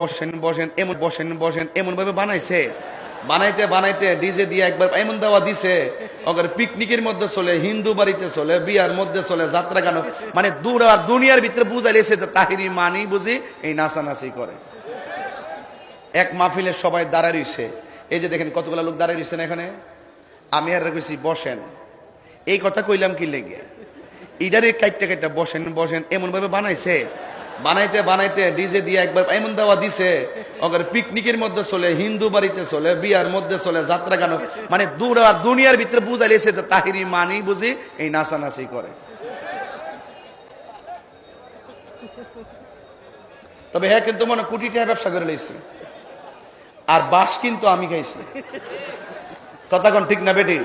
বসেন বসেন, এমন, বসেন বসেন এমন ভাবে বানাইছে। বানাইতে বানাইতে ডিজে দিয়ে একবার এমন দেওয়া দিছে অগর পিকনিকের মধ্যে চলে, হিন্দু বাড়িতে চলে, বিয়ার মধ্যে চলে, যাত্রা গান মানে দূর আর দুনিয়ার ভিতরে বুঝাইলেছে তাহিরি মানি বুঝি, এই নাচানাচি করে। এক মাহফিলের সবাই দাঁড়ায় রইছে এই যে দেখেন কতগুলো লোক দাঁড়ায় রইছেন এখানে? আমি আর কইছি, বসেন। এই কথা কইলাম কি লেগে? ইডারে কাইটটা কাইটটা বসেন বসেন এমন ভাবে বানাইছে। বানাইতে বানাইতে ডিজে দিয়ে একবার এমন দেওয়া দিছে অগর পিকনিকের মধ্যে চলে, হিন্দু বাড়িতে চলে, বিয়ার মধ্যে চলে, যাত্রা গান মানে দুনিয়ার ভিতরে বুঝাইলেছে তাহিরি মানি বুঝি এই নাচানাচি করে। তবে হ্যাঁ কিন্তু মনে কোটি টাকা ব্যবসা করে লইছি। আর বাস কিন্তু আমি খাইছি। কথা কোন ঠিক না বেটি?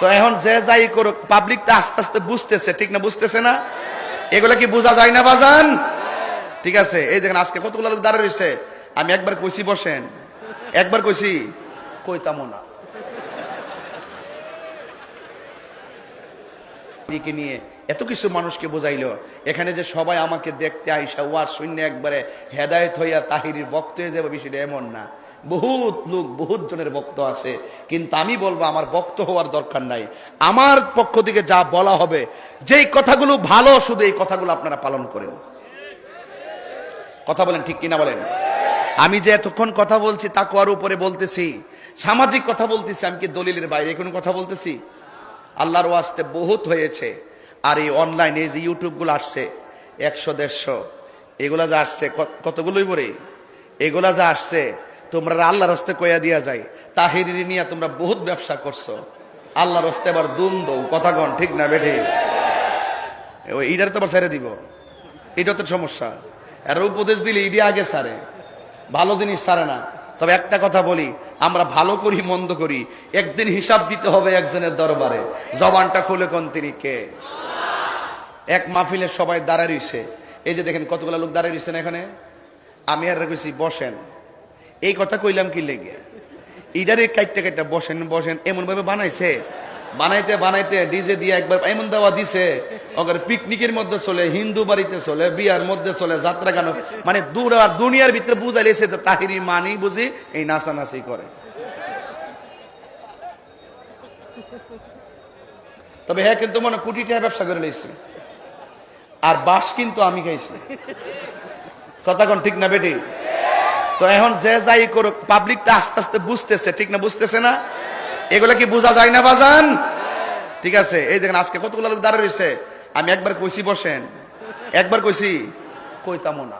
তো এখন যে যাই করুক পাবলিক তো আস্তে আস্তে বুঝতেছে, ঠিক না বুঝতেছে না? এগুলো কি বোঝা যায় না, বাজান? ঠিক আছে, এই দেখেন আজকে কতগুলো লোক দাঁড়িয়ে রয়েছে? আমি একবার কইছি, বসেন। একবার কইছি কইতামও না। নিয়ে এত কিছু মানুষকে বোঝাইলো। এখানে যে সবাই আমাকে দেখতে আইসা ওয়ার শূন্য একবারে হেদায়ত হইয়া তাহিরির বক্ত হয়ে যাবে বিষয়টা এমন না। বহুত লোক, বহুত জনের বক্ত আছে। কিন্তু আমি বলব, আমার বক্ত হওয়ার দরকার নাই। আমার পক্ষ থেকে যা বলা হবে, যেই কথাগুলো ভালো, শুধু এই কথাগুলো আপনারা পালন করেন। কথা বলেন, ঠিক কিনা বলেন? আমি যে এতক্ষণ কথা বলছি, তা কোয়ার উপরে বলতেছি। সামাজিক কথা বলতেছি, আমি কি দলিলের বাইরে কোনো কথা বলতেছি? আল্লাহর ওয়াস্তে বহুত হয়েছে। আর এই অনলাইনে যে ইউটিউবগুলো আসছে, একশো, দেড়শো, এগুলা যা আসছে কতগুলোই বলে? এগুলা যা আসছে তোমরা আল্লাহর হস্তে কয়া দিয়া যায় তাহিরি নিয়ে তোমরা বহুত ব্যবসা করছ। আল্লাহর হস্তে আবার দুম দৌ কথা কন, ঠিক না বেঠে? ওই ইটার তো আবার ছেড়ে দিব। এটা তো সমস্যা। আর উপদেশ দিলে ইডি আগে সারে। ভালো জিনিস সারে না। তবে একটা কথা বলি, আমরা ভালো করি, মন্দ করি, একদিন হিসাব দিতে হবে একজনের দরবারে। জবানটা খুলে কোন তিনি কে? এক মাহফিলের সবাই দাঁড়ায় রইছে। এই যে দেখেন কতগুলো লোক দাঁড়ায় রইছেন এখানে? আমি আর কইছি বসেন। এই কথা কইলাম কি লেগে? ইডারে কাইটটা কাইটটা বসেন বসেন এমন ভাবে বানাইছে। বানাইতে বানাইতে ডিজে দিয়ে একবার এমন দেওয়া দিছে অগর পিকনিকের মধ্যে চলে, হিন্দু বাড়িতে চলে, বিয়ার মধ্যে চলে, যাত্রা গান মানে দূর আর দুনিয়ার ভিতরে বুঝাইলেছে তাহিরি মানি বুঝি, এই নাচানাচি করে। তবে হ্যাঁ কিন্তু মনে কোটি টাকা ব্যবসা করে লইছি। আর বাস কিন্তু আমি খাইছি। কথা কোন ঠিক না, বেটি? তো এখন যে যাই করুক পাবলিকটা আস্তে আস্তে বুঝতেছে, ঠিক না বুঝতেছে না? এগুলো কি বোঝা যায় না বাজান? ঠিক আছে, এই দেখেন আজকে কতগুলো লোক দাঁড়িয়ে রয়েছে? আমি একবার কইছি বসেন, একবার কইছি কইতামও না।